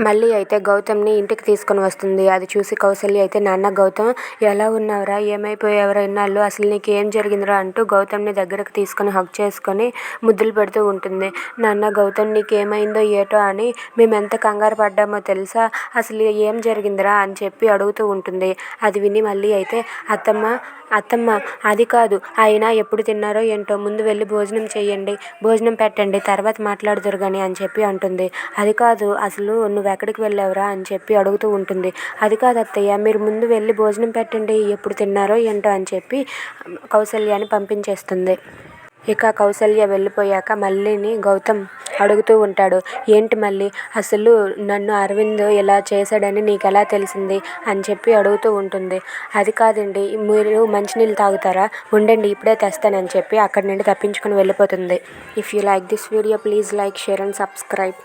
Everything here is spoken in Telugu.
మళ్ళీ అయితే గౌతమ్ని ఇంటికి తీసుకొని వస్తుంది. అది చూసి కౌసల్య అయితే నాన్న గౌతమ్ ఎలా ఉన్నావురా? ఏమైపోయావురా ఇన్నాళ్ళు? అసలు నీకు ఏం జరిగిందిరా? అంటూ గౌతమ్ని దగ్గరకు తీసుకొని హక్ చేసుకొని ముద్దులు పెడుతూ ఉంటుంది. నాన్న గౌతమ్ నీకు ఏమైందో ఏటో అని మేము ఎంత కంగారు పడ్డామో తెలుసా? అసలు ఏం జరిగిందిరా? అని చెప్పి అడుగుతూ ఉంటుంది. అది విని మళ్ళీ అయితే అత్తమ్మ అత్తమ్మ అది కాదు. ఆయన ఎప్పుడు తిన్నారో ఏంటో ముందు వెళ్ళి భోజనం చేయండి భోజనం పెట్టండి తర్వాత మాట్లాడుదురు కానీ అని చెప్పి అంటుంది. అది కాదు అసలు నువ్వు ఎక్కడికి వెళ్ళావురా అని చెప్పి అడుగుతూ ఉంటుంది. అది కాదు అత్తయ్య మీరు ముందు వెళ్ళి భోజనం పెట్టండి. ఎప్పుడు తిన్నారో ఏంటో అని చెప్పి కౌసల్యాన్ని పంపించేస్తుంది. ఇక కౌసల్య వెళ్ళిపోయాక మళ్ళీని గౌతమ్ అడుగుతూ ఉంటాడు. ఏంటి మళ్ళీ అసలు నన్ను అరవింద్ ఇలా చేశాడని నీకు ఎలా తెలిసింది? అని చెప్పి అడుగుతూ ఉంటుంది. అది కాదండి మీరు మంచినీళ్ళు తాగుతారా? ఉండండి ఇప్పుడే తెస్తానని చెప్పి అక్కడి నుండి తప్పించుకుని వెళ్ళిపోతుంది. If you like this video please like share and subscribe